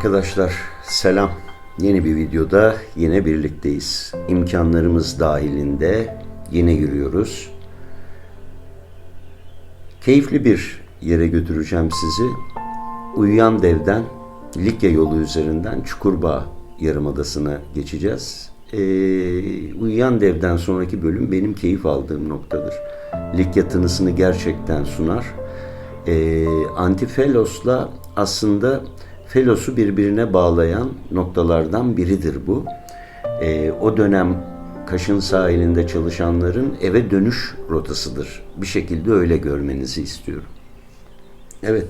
Arkadaşlar selam. Yeni bir videoda yine birlikteyiz. İmkanlarımız dahilinde yine yürüyoruz. Keyifli bir yere götüreceğim sizi. Uyuyan Dev'den Likya yolu üzerinden Çukurbağ Yarımadası'na geçeceğiz. Ee, Uyuyan Dev'den sonraki bölüm benim keyif aldığım noktadır. Likya tınısını gerçekten sunar. Ee, Antifelos'la aslında Felos'u birbirine bağlayan noktalardan biridir bu. Ee, o dönem Kaş'ın sahilinde çalışanların eve dönüş rotasıdır. Bir şekilde öyle görmenizi istiyorum. Evet,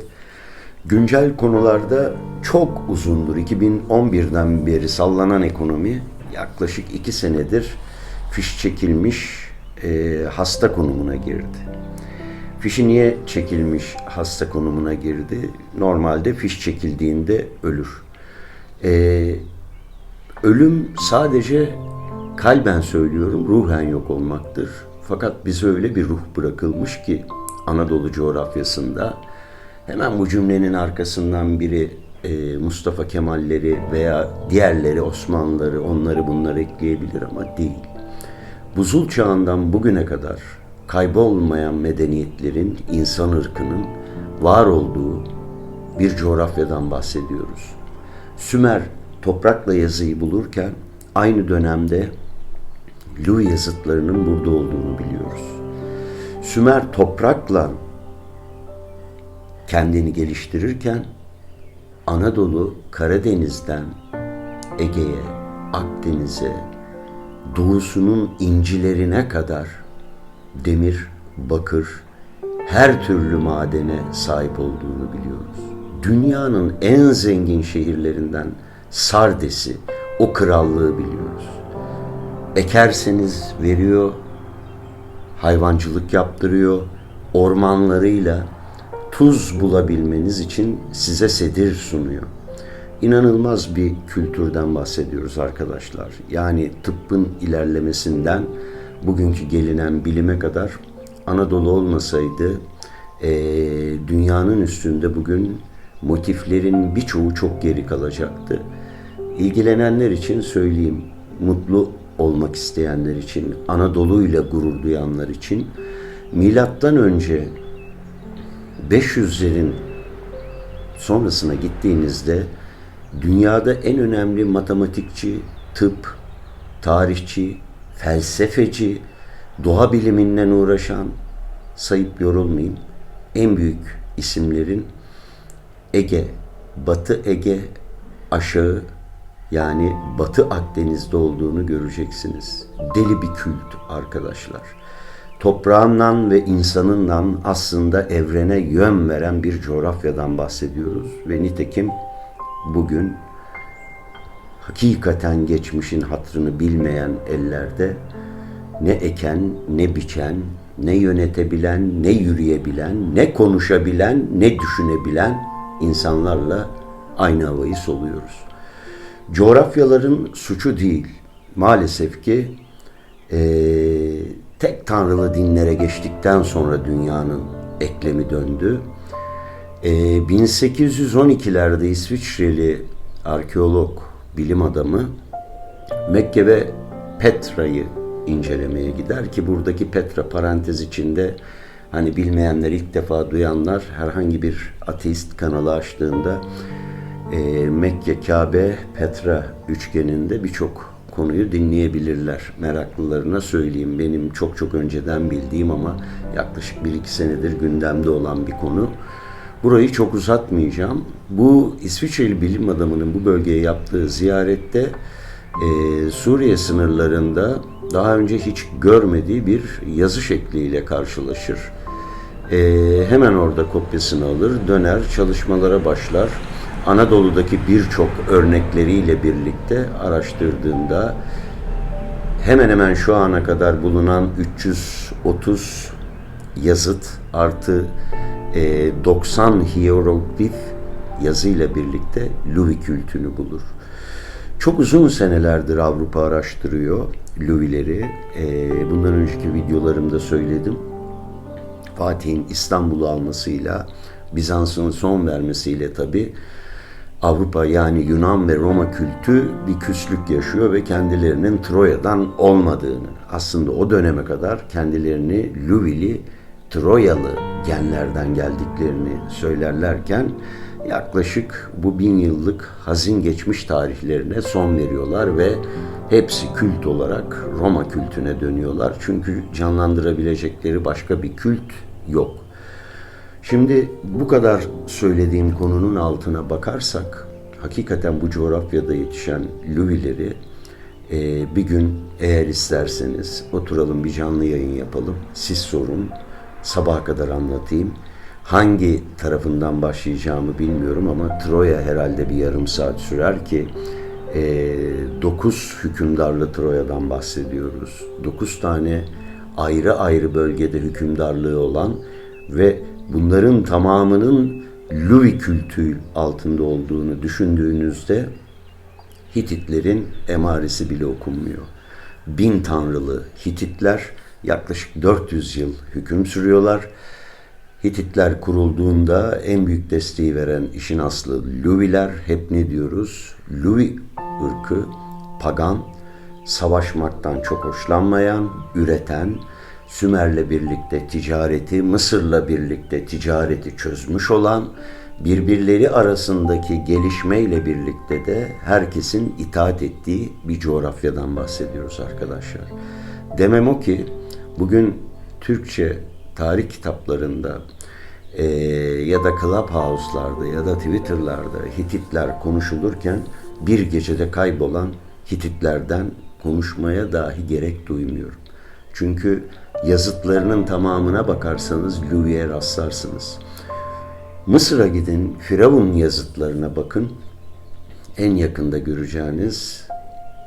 güncel konularda çok uzundur. 2011'den beri sallanan ekonomi yaklaşık iki senedir fiş çekilmiş e, hasta konumuna girdi. Fişi niye çekilmiş hasta konumuna girdi? Normalde fiş çekildiğinde ölür. Ee, ölüm sadece kalben söylüyorum ruhen yok olmaktır. Fakat bize öyle bir ruh bırakılmış ki Anadolu coğrafyasında hemen bu cümlenin arkasından biri e, Mustafa Kemalleri veya diğerleri Osmanlıları onları bunları ekleyebilir ama değil. Buzul çağından bugüne kadar kaybolmayan medeniyetlerin, insan ırkının var olduğu bir coğrafyadan bahsediyoruz. Sümer toprakla yazıyı bulurken aynı dönemde Lu yazıtlarının burada olduğunu biliyoruz. Sümer toprakla kendini geliştirirken Anadolu Karadeniz'den Ege'ye, Akdeniz'e, doğusunun incilerine kadar demir, bakır, her türlü madene sahip olduğunu biliyoruz. Dünyanın en zengin şehirlerinden Sardes'i, o krallığı biliyoruz. Ekerseniz veriyor, hayvancılık yaptırıyor, ormanlarıyla tuz bulabilmeniz için size sedir sunuyor. İnanılmaz bir kültürden bahsediyoruz arkadaşlar. Yani tıbbın ilerlemesinden bugünkü gelinen bilime kadar Anadolu olmasaydı e, dünyanın üstünde bugün motiflerin birçoğu çok geri kalacaktı. İlgilenenler için söyleyeyim, mutlu olmak isteyenler için, Anadolu ile gurur duyanlar için milattan önce 500'lerin sonrasına gittiğinizde dünyada en önemli matematikçi, tıp, tarihçi, felsefeci, doğa biliminden uğraşan, sayıp yorulmayayım, en büyük isimlerin Ege, Batı Ege aşağı yani Batı Akdeniz'de olduğunu göreceksiniz. Deli bir kült arkadaşlar. Toprağından ve insanından aslında evrene yön veren bir coğrafyadan bahsediyoruz ve nitekim bugün hakikaten geçmişin hatrını bilmeyen ellerde ne eken, ne biçen, ne yönetebilen, ne yürüyebilen, ne konuşabilen, ne düşünebilen insanlarla aynı havayı soluyoruz. Coğrafyaların suçu değil. Maalesef ki e, tek tanrılı dinlere geçtikten sonra dünyanın eklemi döndü. E, 1812'lerde İsviçreli arkeolog, bilim adamı Mekke ve Petra'yı incelemeye gider ki buradaki Petra parantez içinde hani bilmeyenler ilk defa duyanlar herhangi bir ateist kanalı açtığında e, Mekke, Kabe, Petra üçgeninde birçok konuyu dinleyebilirler. Meraklılarına söyleyeyim. Benim çok çok önceden bildiğim ama yaklaşık bir iki senedir gündemde olan bir konu. Burayı çok uzatmayacağım. Bu İsviçreli bilim adamının bu bölgeye yaptığı ziyarette e, Suriye sınırlarında daha önce hiç görmediği bir yazı şekliyle karşılaşır. E, hemen orada kopyasını alır, döner, çalışmalara başlar. Anadolu'daki birçok örnekleriyle birlikte araştırdığında hemen hemen şu ana kadar bulunan 330 yazıt artı e, 90 hieroglif yazıyla birlikte Louis kültünü bulur. Çok uzun senelerdir Avrupa araştırıyor Louis'leri. E, bundan önceki videolarımda söyledim. Fatih'in İstanbul'u almasıyla, Bizans'ın son vermesiyle tabi Avrupa yani Yunan ve Roma kültü bir küslük yaşıyor ve kendilerinin Troya'dan olmadığını, aslında o döneme kadar kendilerini Luvili, Troyalı genlerden geldiklerini söylerlerken yaklaşık bu bin yıllık hazin geçmiş tarihlerine son veriyorlar ve hepsi kült olarak Roma kültüne dönüyorlar. Çünkü canlandırabilecekleri başka bir kült yok. Şimdi bu kadar söylediğim konunun altına bakarsak hakikaten bu coğrafyada yetişen Luvileri e, bir gün eğer isterseniz oturalım bir canlı yayın yapalım. Siz sorun, sabaha kadar anlatayım. Hangi tarafından başlayacağımı bilmiyorum ama Troya herhalde bir yarım saat sürer ki e, 9 hükümdarlı Troya'dan bahsediyoruz. 9 tane ayrı ayrı bölgede hükümdarlığı olan ve bunların tamamının Luvi kültü altında olduğunu düşündüğünüzde Hititlerin emaresi bile okunmuyor. Bin tanrılı Hititler yaklaşık 400 yıl hüküm sürüyorlar. Hititler kurulduğunda en büyük desteği veren işin aslı Luviler. Hep ne diyoruz? Luvi ırkı pagan, savaşmaktan çok hoşlanmayan, üreten, Sümer'le birlikte ticareti, Mısır'la birlikte ticareti çözmüş olan, birbirleri arasındaki gelişmeyle birlikte de herkesin itaat ettiği bir coğrafyadan bahsediyoruz arkadaşlar. Demem o ki bugün Türkçe tarih kitaplarında e, ya da Clubhouse'larda ya da Twitter'larda Hititler konuşulurken bir gecede kaybolan Hititlerden konuşmaya dahi gerek duymuyorum. Çünkü yazıtlarının tamamına bakarsanız Louis'e rastlarsınız. Mısır'a gidin, Firavun yazıtlarına bakın. En yakında göreceğiniz,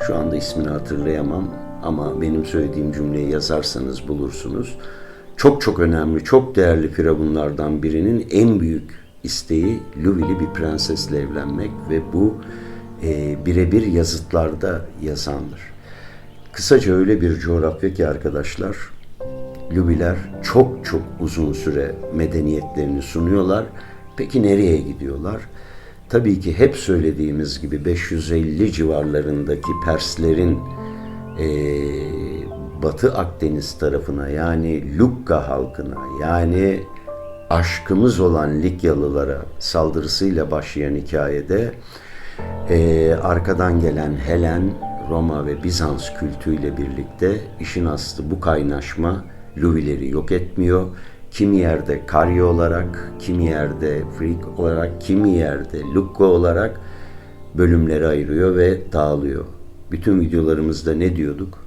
şu anda ismini hatırlayamam ama benim söylediğim cümleyi yazarsanız bulursunuz. Çok çok önemli, çok değerli firavunlardan birinin en büyük isteği Luvili bir prensesle evlenmek ve bu e, birebir yazıtlarda yazandır. Kısaca öyle bir coğrafya ki arkadaşlar, Lubiler çok çok uzun süre medeniyetlerini sunuyorlar. Peki nereye gidiyorlar? Tabii ki hep söylediğimiz gibi 550 civarlarındaki Perslerin e, Batı Akdeniz tarafına yani Lukka halkına yani aşkımız olan Likyalılara saldırısıyla başlayan hikayede e, arkadan gelen Helen, Roma ve Bizans kültüyle birlikte işin aslı bu kaynaşma Luvileri yok etmiyor. Kimi yerde Karyo olarak, kimi yerde Freak olarak, kimi yerde Lukko olarak bölümleri ayırıyor ve dağılıyor. Bütün videolarımızda ne diyorduk?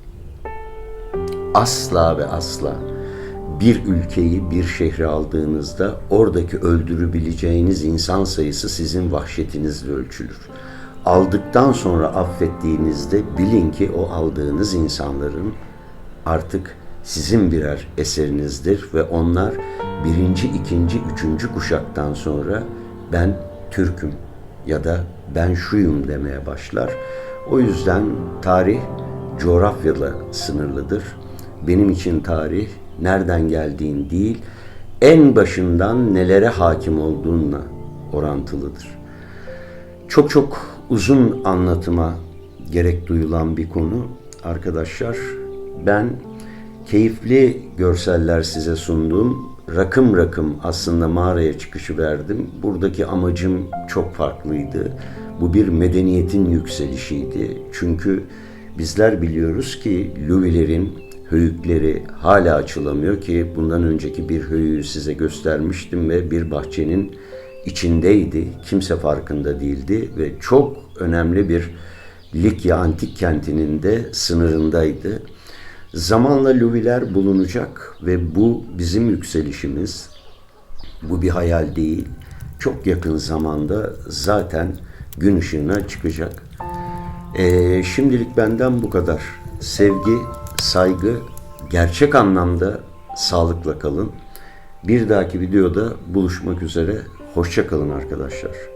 Asla ve asla bir ülkeyi, bir şehri aldığınızda oradaki öldürebileceğiniz insan sayısı sizin vahşetinizle ölçülür. Aldıktan sonra affettiğinizde bilin ki o aldığınız insanların artık sizin birer eserinizdir ve onlar birinci, ikinci, üçüncü kuşaktan sonra ben Türk'üm ya da ben şuyum demeye başlar. O yüzden tarih coğrafyayla sınırlıdır. Benim için tarih nereden geldiğin değil, en başından nelere hakim olduğunla orantılıdır. Çok çok uzun anlatıma gerek duyulan bir konu. Arkadaşlar ben keyifli görseller size sundum. Rakım rakım aslında mağaraya çıkışı verdim. Buradaki amacım çok farklıydı. Bu bir medeniyetin yükselişiydi. Çünkü bizler biliyoruz ki Luvilerin höyükleri hala açılamıyor ki bundan önceki bir höyüğü size göstermiştim ve bir bahçenin içindeydi. Kimse farkında değildi ve çok önemli bir Likya antik kentinin de sınırındaydı. Zamanla Luviler bulunacak ve bu bizim yükselişimiz. Bu bir hayal değil. Çok yakın zamanda zaten gün ışığına çıkacak. Ee, şimdilik benden bu kadar. Sevgi, saygı, gerçek anlamda sağlıkla kalın. Bir dahaki videoda buluşmak üzere. Hoşça kalın arkadaşlar.